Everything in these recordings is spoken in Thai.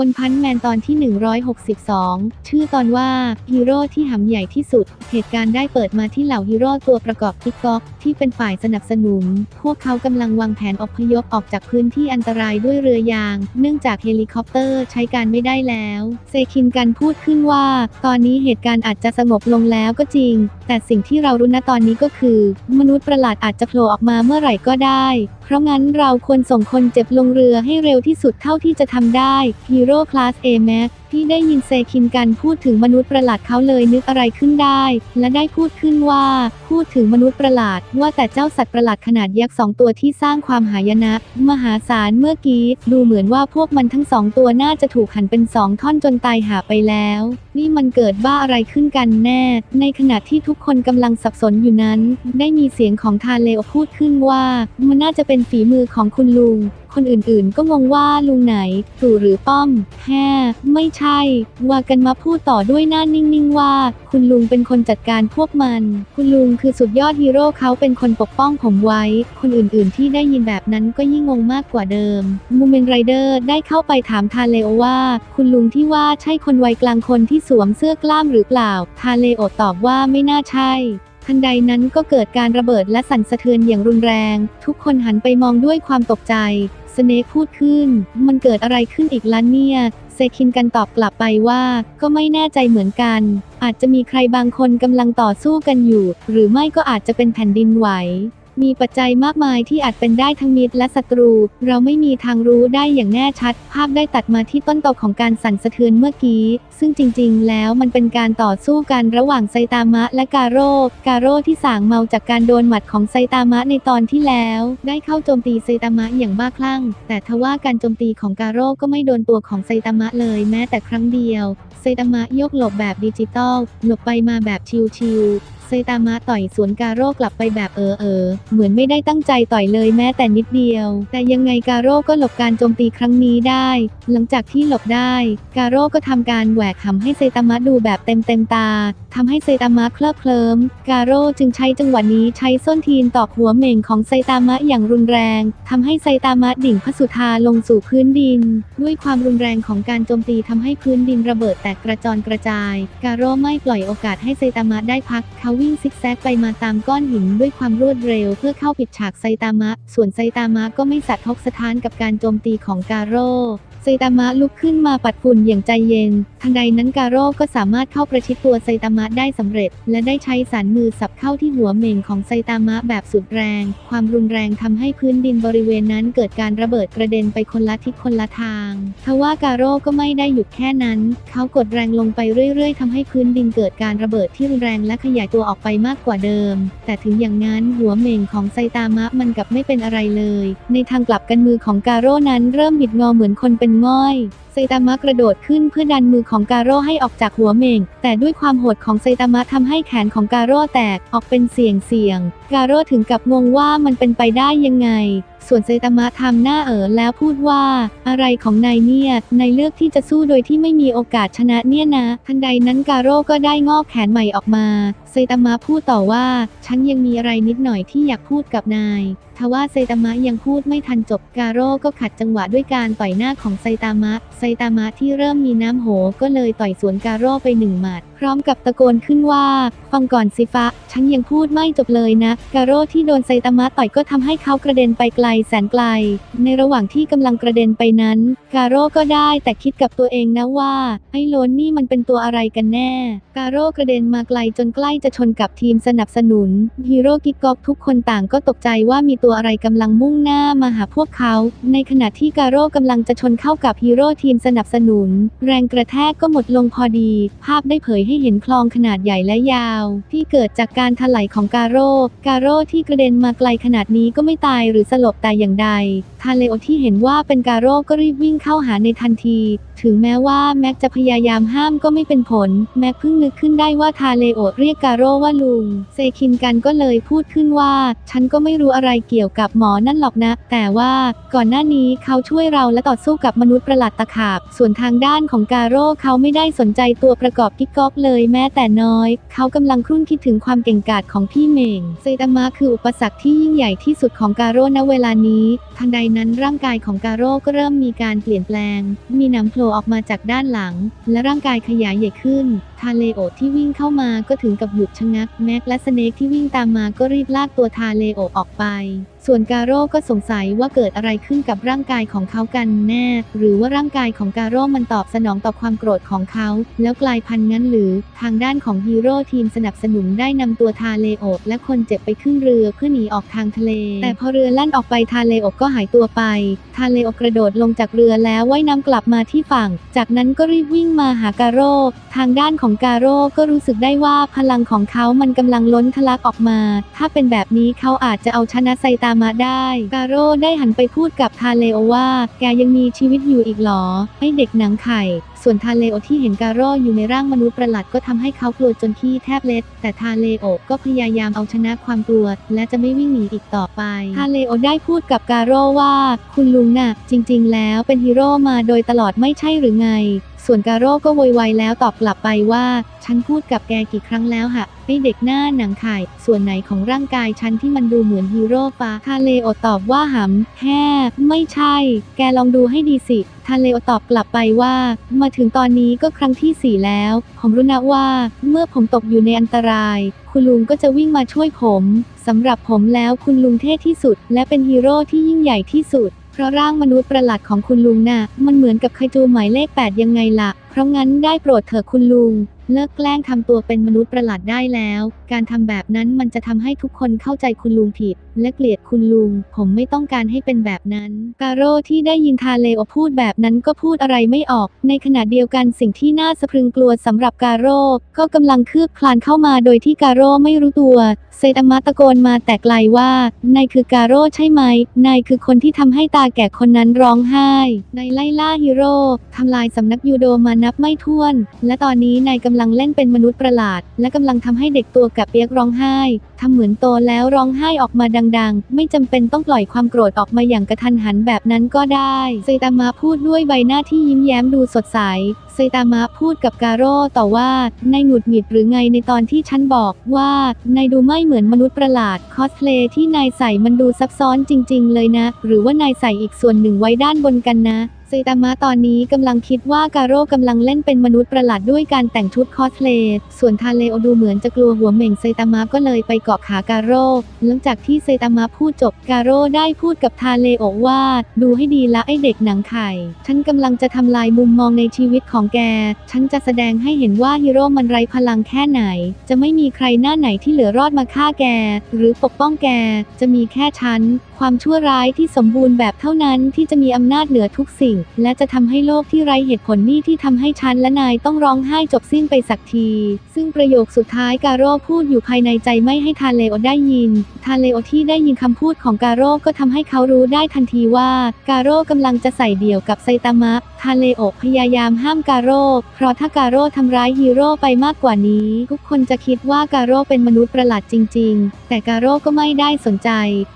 วันพันแมนตอนที่ 162 ชื่อตอนว่าฮีโร่ที่หำใหญ่ที่สุด เหตุการณ์ได้เปิดมาที่เหล่าฮีโร่ตัวประกอบทิกก๊อกที่เป็นฝ่ายสนับสนุน พวกเขากำลังวางแผนอพยพออกจากพื้นที่อันตรายด้วยเรือยาง เนื่องจากเฮลิคอปเตอร์ใช้การไม่ได้แล้ว เซคินกันพูดขึ้นว่า ตอนนี้เหตุการณ์อาจจะสงบลงแล้วก็จริง แต่สิ่งที่เรารู้ณตอนนี้ก็คือ มนุษย์ประหลาดอาจจะโผล่ออกมาเมื่อไหร่ก็ได้ เพราะงั้นเราควรส่งคนเจ็บลงเรือให้เร็วที่สุดเท่าที่จะทำได้ฮีโร่คลาส A Max ที่ได้ยินเซคินกันพูดถึงมนุษย์ประหลาดเขาเลยนึกอะไรขึ้นได้ และได้พูดขึ้นว่า พูดถึงมนุษย์ประหลาด ว่าแต่เจ้าสัตว์ประหลาดขนาดยักษ์สองตัวที่สร้างความหายนะ มหาศาลเมื่อกี้ ดูเหมือนว่าพวกมันทั้งสองตัวน่าจะถูกหั่นเป็นสองท่อนจนตายหาไปแล้ว นี่มันเกิดบ้าอะไรขึ้นกันแน่ ในขณะที่ทุกคนกำลังสับสนอยู่นั้น ได้มีเสียงของทาเลโอพูดขึ้นว่า มันน่าจะเป็นฝีมือของคุณลุง คนอื่นๆ ก็งงว่าลุงไหนตู่หรือป้อมแฮ่ไม่ใช่ ว่ากันมาพูดต่อด้วยหน้านิ่งๆว่า คุณลุงเป็นคนจัดการพวกมัน คุณลุงคือสุดยอดฮีโร่เขาเป็นคนปกป้องผมไว้ คนอื่นๆ ที่ได้ยินแบบนั้นก็ยิ่งงงมากกว่าเดิม มูเมนไรเดอร์ได้เข้าไปถามทาเลโอว่า คุณลุงที่ว่าใช่คนวัยกลางคนที่สวมเสื้อกล้ามหรือเปล่า ทาเลโอตอบว่าไม่น่าใช่ ทันใดนั้นก็เกิดการระเบิดและสั่นสะเทือนอย่างรุนแรง ทุกคนหันไปมองด้วยความตกใจ สเนคพูดขึ้น มันเกิดอะไรขึ้นอีกล้านเนี่ย เซคินกันตอบกลับไปว่า ก็ไม่แน่ใจเหมือนกัน อาจจะมีใครบางคนกำลังต่อสู้กันอยู่ หรือไม่ก็อาจจะเป็นแผ่นดินไหว มีปัจจัยมากมายที่อาจเป็นได้ทั้งมิตรและศัตรู เราไม่มีทางรู้ได้อย่างแน่ชัด ภาพได้ตัดมาที่ต้นตอของการสั่นสะเทือนเมื่อกี้ ซึ่งจริงๆ แล้วมันเป็นการต่อสู้กันระหว่างไซตามะและกาโร่ กาโร่ที่สางเมาจากการโดนหมัดของไซตามะในตอนที่แล้ว ได้เข้าโจมตีไซตามะอย่างบ้าคลั่ง แต่ทว่าการโจมตีของกาโร่ก็ไม่โดนตัวของไซตามะเลยแม้แต่ครั้งเดียว ไซตามะยกหลบแบบดิจิตอลหลบไปมาแบบชิลๆ ไซตามะต่อยสวนกาโร่กลับไปแบบเออเออ เหมือนไม่ได้ตั้งใจต่อยเลยแม้แต่นิดเดียว แต่ยังไงกาโร่ก็หลบการโจมตีครั้งนี้ได้ หลังจากที่หลบได้ กาโร่ก็ทำการแหวกหำให้ไซตามะดูแบบเต็มเต็มตาทำให้ไซตามะเคลิบเคลิ้ม กาโร่จึงใช้จังหวะนี้ใช้ส้นทีนตอกหัวเหม่งของไซตามะอย่างรุนแรงทำให้ไซตามะดิ่งพระสุธาลงสู่พื้นดิน ด้วยความรุนแรงของการโจมตีทำให้พื้นดินระเบิดแตกกระจรกระจาย กาโร่ไม่ปล่อยโอกาสให้ไซตามะได้พักเขาวิ่งซิกแซกไปมาตามก้อนหินด้วยความรวดเร็วเพื่อเข้าปิดฉากไซตามะ ส่วนไซตามะก็ไม่สัดทกสะท้านกับการโจมตีของกาโร่ ไซตามะลุกขึ้นมาปัดฝุ่นอย่างใจเย็น ทันใดนั้นกาโร่ก็สามารถเข้าประชิดตัวไซตามะได้สำเร็จ และได้ใช้สารมือสับเข้าที่หัวเหม่งของไซตามะแบบสุดแรง ความรุนแรงทำให้พื้นดินบริเวณนั้นเกิดการระเบิดกระเด็นไปคนละทิศคนละทางทว่าการโร่ก็ไม่ได้หยุดแค่นั้น เขากดแรงลงไปเรื่อย ๆทำให้พื้นดินเกิดการระเบิดที่รุนแรงและขยายตัวออกไปมากกว่าเดิม แต่ถึงอย่างนั้นหัวเหม่งของไซตามะมันกลับไม่เป็นอะไรเลย ในทางกลับกันมือของการโร่นั้นเริ่มบิดงอเหมือนคนเป็นง่อยไซตามะกระโดดขึ้นเพื่อดันมือของกาโร่ให้ออกจากหัวเมง แต่ด้วยความโหดของไซตามะทำให้แขนของกาโร่แตกออกเป็นเสียงเสียง กาโร่ถึงกับงงว่ามันเป็นไปได้ยังไง ส่วนไซตามะทำหน้าเอ๋อแล้วพูดว่า อะไรของนายเนี่ย นายเลือกที่จะสู้โดยที่ไม่มีโอกาสชนะเนี่ยนะ ทันใดนั้นกาโร่ก็ได้งอกแขนใหม่ออกมาไซตามะพูดต่อว่า ฉันยังมีอะไรนิดหน่อยที่อยากพูดกับนายทว่าไซตามะยังพูดไม่ทันจบกาโร่ก็ขัดจังหวะด้วยการต่อยหน้าของไซตามะไซตามะที่เริ่มมีน้ำโหก็เลยต่อยสวนการ่ไปหนึ่งหมัดพร้อมกับตะโกนขึ้นว่า ฟังก่อนสิฟะ ฉันยังพูดไม่จบเลยนะ กาโร่ที่โดนไซตามะต่อยก็ทำให้เขากระเด็นไปไกลแสนไกล ในระหว่างที่กำลังกระเด็นไปนั้น กาโร่ก็ได้แต่คิดกับตัวเองนะว่า ไอ้โลนนี่มันเป็นตัวอะไรกันแน่ กาโร่กระเด็นมาไกลจนใกล้จะชนกับทีมสนับสนุนฮีโร่กิกก๊อกทุกคนต่างก็ตกใจว่ามีตัวอะไรกำลังมุ่งหน้ามาหาพวกเขา ในขณะที่กาโร่กำลังจะชนเข้ากับฮีโร่ทีมสนับสนุน แรงกระแทกก็หมดลงพอดี ภาพได้เผยให้เห็นคลองขนาดใหญ่และยาว ที่เกิดจากการถลายของกาโร่กาโร่ที่กระเด็นมาไกลขนาดนี้ก็ไม่ตายหรือสลบแต่อย่างใด ทาเลโอที่เห็นว่าเป็นกาโร่ก็รีบวิ่งเข้าหาในทันที ถึงแม้ว่าแม็กจะพยายามห้ามก็ไม่เป็นผล แม็กเพิ่งนึกขึ้นได้ว่าทาเลโอเรียกกาโร่ว่าลุง เซคินกันก็เลยพูดขึ้นว่า ฉันก็ไม่รู้อะไรเกี่ยวกับหมอนั่นหรอกนะ แต่ว่าก่อนหน้านี้เขาช่วยเราและต่อสู้กับมนุษย์ประหลาดตะขาบ ส่วนทางด้านของกาโร่เขาไม่ได้สนใจตัวประกอบกิ๊กก๊อกเลยแม้แต่น้อย เขากำลังครุ่นคิดถึงความเก่งกาจของพี่เม่ง เซตามะคืออุปสรรคที่ยิ่งใหญ่ที่สุดของการโร่ณเวลานี้ ทันใดนั้นร่างกายของการโร่ก็เริ่มมีการเปลี่ยนแปลง มีหน้ำโผล่ออกมาจากด้านหลัง และร่างกายขยายใหญ่ขึ้นทาเลโอที่วิ่งเข้ามาก็ถึงกับหยุดชะงัก แม็กและสเนกที่วิ่งตามมาก็รีบลากตัวทาเลโอออกไป ส่วนการโร่ก็สงสัยว่าเกิดอะไรขึ้นกับร่างกายของเขากันแน่ หรือว่าร่างกายของการโร่มันตอบสนองต่อความโกรธของเขา แล้วกลายพันธุ์งั้นหรือ ทางด้านของฮีโร่ทีมสนับสนุนได้นำตัวทาเลโอและคนเจ็บไปขึ้นเรือเพื่อหนีออกทางทะเล แต่พอเรือลั่นออกไปทาเลโอก็หายตัวไป ทาเลโอกระโดดลงจากเรือแล้วว่ายน้ำกลับมาที่ฝั่ง จากนั้นก็รีบวิ่งมาหาการโร่ทางด้านของกาโร่ก็รู้สึกได้ว่าพลังของเขามันกำลังล้นทะลักออกมา ถ้าเป็นแบบนี้เขาอาจจะเอาชนะไซตามะได้ กาโร่ได้หันไปพูดกับทาเลโอว่า แกยังมีชีวิตอยู่อีกหรอไอเด็กหนังไข่ ส่วนทาเลโอที่เห็นกาโร่อยู่ในร่างมนุษย์ประหลาดก็ทำให้เขากลัวจนขี้แทบเล็ด แต่ทาเลโอก็พยายามเอาชนะความกลัว และจะไม่วิ่งหนีอีกต่อไป ทาเลโอได้พูดกับกาโร่ว่า คุณลุงน่ะ จริง ๆ แล้วเป็นฮีโร่มาโดยตลอดไม่ใช่หรือไง ส่วนกาโร่ก็โวยวายแล้วตอบกลับไปว่า ฉันพูดกับแกกี่ครั้งแล้วฮะไอเด็กหน้าหนังไข่ ส่วนไหนของร่างกายฉันที่มันดูเหมือนฮีโร่ปะทาเลโอตอบว่าหำแฮ่ไม่ใช่ แกลองดูให้ดีสิทาเลโอตอบกลับไปว่า มาถึงตอนนี้ก็ครั้งที่สี่แล้ว ผมรู้นะว่า เมื่อผมตกอยู่ในอันตราย คุณลุงก็จะวิ่งมาช่วยผมสำหรับผมแล้วคุณลุงเท่ที่สุด และเป็นฮีโร่ที่ยิ่งใหญ่ที่สุด เพราะร่างมนุษย์ประหลาดของคุณลุงน่ะ มันเหมือนกับไคจูหมายเลข 8 ยังไงล่ะ เพราะงั้นได้โปรดเถอะคุณลุง เลิกแกล้งทำตัวเป็นมนุษย์ประหลาดได้แล้ว การทำแบบนั้นมันจะทำให้ทุกคนเข้าใจคุณลุงผิด และเกลียดคุณลุง ผมไม่ต้องการให้เป็นแบบนั้น กาโร่ที่ได้ยินทาเลโอพูดแบบนั้นก็พูดอะไรไม่ออก ในขณะเดียวกันสิ่งที่น่าสะพรึงกลัวสำหรับกาโร่ก็กำลังคืบคลานเข้ามาโดยที่กาโร่ไม่รู้ตัว เซตามะตะโกนมาแต่ไกลว่านายคือกาโร่ใช่ไหมนายคือคนที่ทำให้ตาแก่คนนั้นร้องไห้นายไล่ล่าฮีโร่ทำลายสำนักยูโดมานับไม่ถ้วน และตอนนี้นายกำลังเล่นเป็นมนุษย์ประหลาด และกำลังทำให้เด็กตัวกับเปียกร้องไห้ทำเหมือนโตแล้วร้องไห้ออกมาดังๆ ไม่จำเป็นต้องปล่อยความโกรธออกมาอย่างกระทันหันแบบนั้นก็ได้เซตามะพูดด้วยใบหน้าที่ยิ้มแย้มดูสดใสเซตามะพูดกับกาโร่ต่อว่านายหงุดหงิดหรือไงในตอนที่ฉันบอกว่านายดูไม่เหมือนมนุษย์ประหลาดคอสเพลย์ที่นายใส่มันดูซับซ้อนจริง ๆ เลยนะ หรือว่านายใส่อีกส่วนหนึ่งไว้ด้านบนกันนะ เซตามะตอนนี้กำลังคิดว่าการโร่กำลังเล่นเป็นมนุษย์ประหลาดด้วยการแต่งชุดคอสเพลย์ส่วนทาเลโอดูเหมือนจะกลัวหัวเหม่งเซตามะก็เลยไปเกาะขาการโร่หลังจากที่เซตามะพูดจบการโร่ได้พูดกับทาเลโอว่า ดูให้ดีละไอเด็กหนังไข่ ฉันกำลังจะทำลายมุมมองในชีวิตของแก ฉันจะแสดงให้เห็นว่าฮีโร่มันไร้พลังแค่ไหน จะไม่มีใครหน้าไหนที่เหลือรอดมาฆ่าแก หรือปกป้องแก จะมีแค่ฉันความชั่วร้ายที่สมบูรณ์แบบเท่านั้นที่จะมีอำนาจเหนือทุกสิ่ง และจะทำให้โลกที่ไร้เหตุผลนี่ที่ทำให้ฉันและนายต้องร้องไห้จบสิ้นไปสักที ซึ่งประโยคสุดท้ายการโร่พูดอยู่ภายในใจไม่ให้ทาเลโอได้ยิน ทาเลโอที่ได้ยินคำพูดของการโร่ก็ทำให้เขารู้ได้ทันทีว่าการโร่กำลังจะใส่เดี่ยวกับไซตามะทาเลโอพยายามห้ามกาโร่ เพราะถ้ากาโร่ทำร้ายฮีโร่ไปมากกว่านี้ ทุกคนจะคิดว่ากาโร่เป็นมนุษย์ประหลาดจริง ๆ แต่กาโร่ก็ไม่ได้สนใจ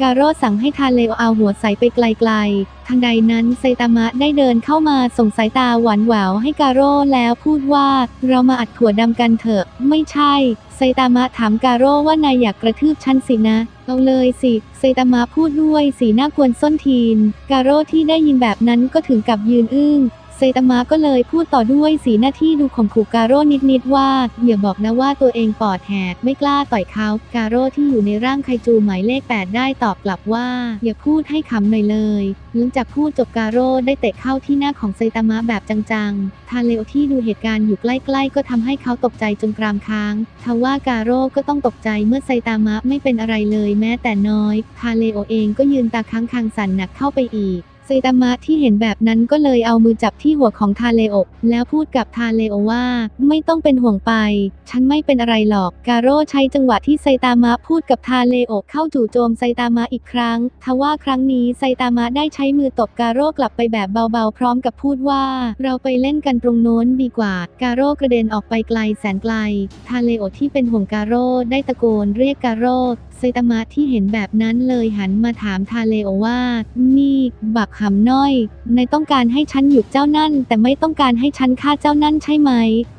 กาโร่สั่งให้ทาเลโอเอาหัวใสไปไกลๆ ทันใดนั้นไซตามะได้เดินเข้ามาส่งสายตาหวานหววให้กาโร่แล้วพูดว่า เรามาอัดถั่วดำกันเถอะ ไม่ใช่ไซตามะถามกาโร่ว่านายอยากกระทืบฉันสินะ เอาเลยสิเซตามาพูดด้วยสีหน้ากวนส้นทีน กาโร่ที่ได้ยินแบบนั้นก็ถึงกับยืนอึ้ง เซตามะก็เลยพูดต่อด้วยสีหน้าที่ดูข่มขู่กาโร่นิดๆว่าอย่าบอกนะว่าตัวเองปอดแหกไม่กล้าต่อยเขากาโร่ที่อยู่ในร่างไคจูหมายเลข 8 ได้ตอบกลับว่า อย่าพูดให้ขำหน่อยเลย หลังจากพูดจบกาโร่ได้เตะเข้าที่หน้าของไซตามะแบบจังๆ ทาเลโอที่ดูเหตุการณ์อยู่ใกล้ๆ ก็ทำให้เขาตกใจจนกรามค้างทว่ากาโร่ก็ต้องตกใจเมื่อไซตามะไม่เป็นอะไรเลยแม้แต่น้อยทาเลโอเองก็ยืนตาค้างคางสั่นหนักเข้าไปอีก ไซตามะที่เห็นแบบนั้นก็เลยเอามือจับที่หัวของทาเลโอแล้วพูดกับทาเลโอว่า ไม่ต้องเป็นห่วงไป ฉันไม่เป็นอะไรหรอก กาโร่ใช้จังหวะที่ไซตามะพูดกับทาเลโอเข้าจู่โจมไซตามะอีกครั้ง ทว่าครั้งนี้ไซตามะได้ใช้มือตบกาโร่กลับไปแบบเบาๆ พร้อมกับพูดว่า เราไปเล่นกันตรงโน้นดีกว่า กาโร่กระเด็นออกไปไกลแสนไกล ทาเลโอที่เป็นห่วงกาโร่ได้ตะโกนเรียกกาโร่ ซตามะที่เห็นแบบนั้นเลยหันมาถามทาเลโอว่า นี่ บักหำน้อย นายต้องการให้ฉันหยุดเจ้านั่น แต่ไม่ต้องการให้ฉันฆ่าเจ้านั่นใช่ไหม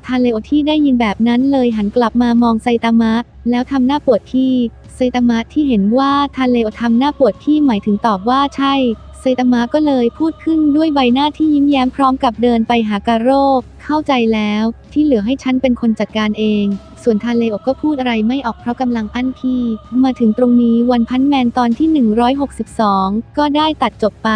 ทาเลโอที่ได้ยินแบบนั้นเลยหันกลับมามองไซตามะ แล้วทำหน้าปวดที่ไซตามะที่เห็นว่าทาเลโอทำหน้าปวดที่หมายถึงตอบว่าใช่ ไซตามะก็เลยพูดขึ้นด้วยใบหน้าที่ยิ้มแย้มพร้อมกับเดินไปหากาโร่เข้าใจแล้ว ที่เหลือให้ฉันเป็นคนจัดการเอง ส่วนทาเลโอก็พูดอะไรไม่ออกเพราะกำลังอั้นพี่ มาถึงตรงนี้วันพันแมนตอนที่ 162 ก็ได้ตัดจบไป